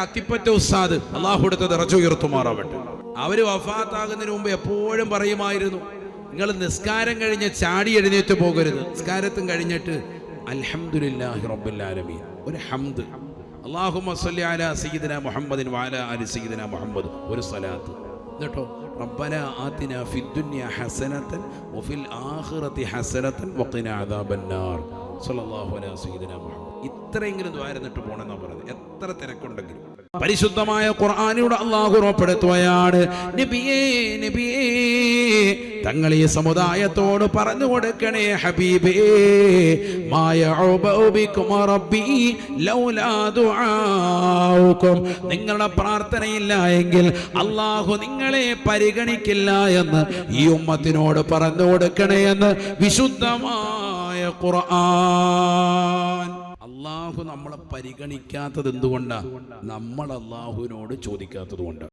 അത്തിപ്പറ്റ ഉസ്താദ് അള്ളാഹു എടുത്ത നിറച്ചു ഉയർത്തുമാറാവട്ടെ. അവർ വഫാത്താകുന്നതിന് മുമ്പ് എപ്പോഴും പറയുമായിരുന്നു നിങ്ങൾ നിസ്കാരം കഴിഞ്ഞ് ചാടി എഴുന്നേറ്റ് പോകരുത്. നിസ്കാരത്തും കഴിഞ്ഞിട്ട് അൽഹംദുലില്ലാഹി റബ്ബിൽ ആലമീൻ. ഒരു ഹംദ്. അല്ലാഹുമ്മ സല്ലി അലാ സയ്യിദിന മുഹമ്മദിൻ വാല ആലി സയ്യിദിന മുഹമ്മദ്. ഒരു സ്വലാത്ത്. എന്നിട്ടോ റബ്ബന ആത്തിന ഫിദ്ദുന്യ ഹസനതൻ വഫിൽ ആഖിറതി ഹസനതൻ വഖിന അദാബന്നാർ. സല്ലല്ലാഹു അലാ സയ്യിദിന മുഹമ്മദ്. ഇത്രയെങ്കിലും ദ്വാരന്നിട്ട് പോണെന്നാ പറഞ്ഞത് എത്ര തിരക്കുണ്ടെങ്കിലും. പരിശുദ്ധമായ ഖുർആാനിയുടെ അള്ളാഹു ഉറപ്പെടുത്തുകയാണ്. നബിയേ നബിയേ തങ്ങൾ ഈ സമുദായത്തോട് പറഞ്ഞു കൊടുക്കണേ ഹബീബേ. നിങ്ങളുടെ പ്രാർത്ഥനയില്ല എങ്കിൽ അള്ളാഹു നിങ്ങളെ പരിഗണിക്കില്ല എന്ന് ഈ ഉമ്മത്തിനോട് പറഞ്ഞു കൊടുക്കണേ എന്ന് വിശുദ്ധമായ ഖുർആൻ. അള്ളാഹു നമ്മളെ പരിഗണിക്കാത്തത് എന്തുകൊണ്ടാ? നമ്മൾ അള്ളാഹുവിനോട് ചോദിക്കാത്തത് കൊണ്ട്.